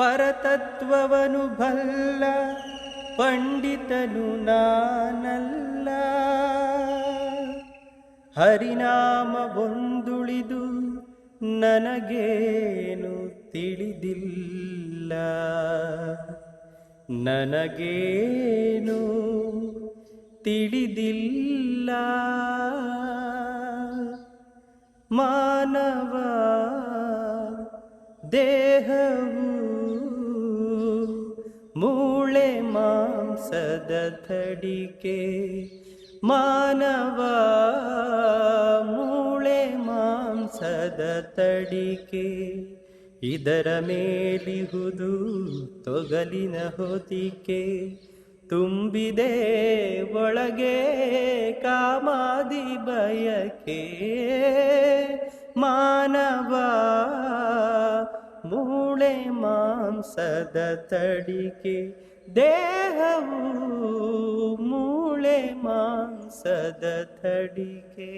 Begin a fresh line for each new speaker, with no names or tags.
ಪರತತ್ವವನು ಬಲ್ಲ ಪಂಡಿತನು ನಾನಲ್ಲ. ಹರಿನಾಮ ಒಂದುಳಿದು ನನಗೇನು ತಿಳಿದಿಲ್ಲ. ನನಗೇನು ತಿಳಿದಿಲ್ಲ. ಮಾನವ ದೇಹವು ಮೂಳೆ ಮಾಂಸದ ಥಡಿಕೆ ಮಾನವ ಮೂಳೆ ಮಾಂಸದ ತಡಿಕೆ. ಇದರ ಮೇಲಿಹುದು ತೊಗಲಿನ ಹೊದಿಕೆ. ತುಂಬಿದೆ ಒಳಗೆ ಕಾಮಾದಿ ಬಯಕೆ. ಮಾನವ ಮೂಳೆ ಮಾಂಸದ ತಡಿಕೆ ದೇಹವು ಮೂಳೆ ಮಾಂಸದ ತಡಿಕೆ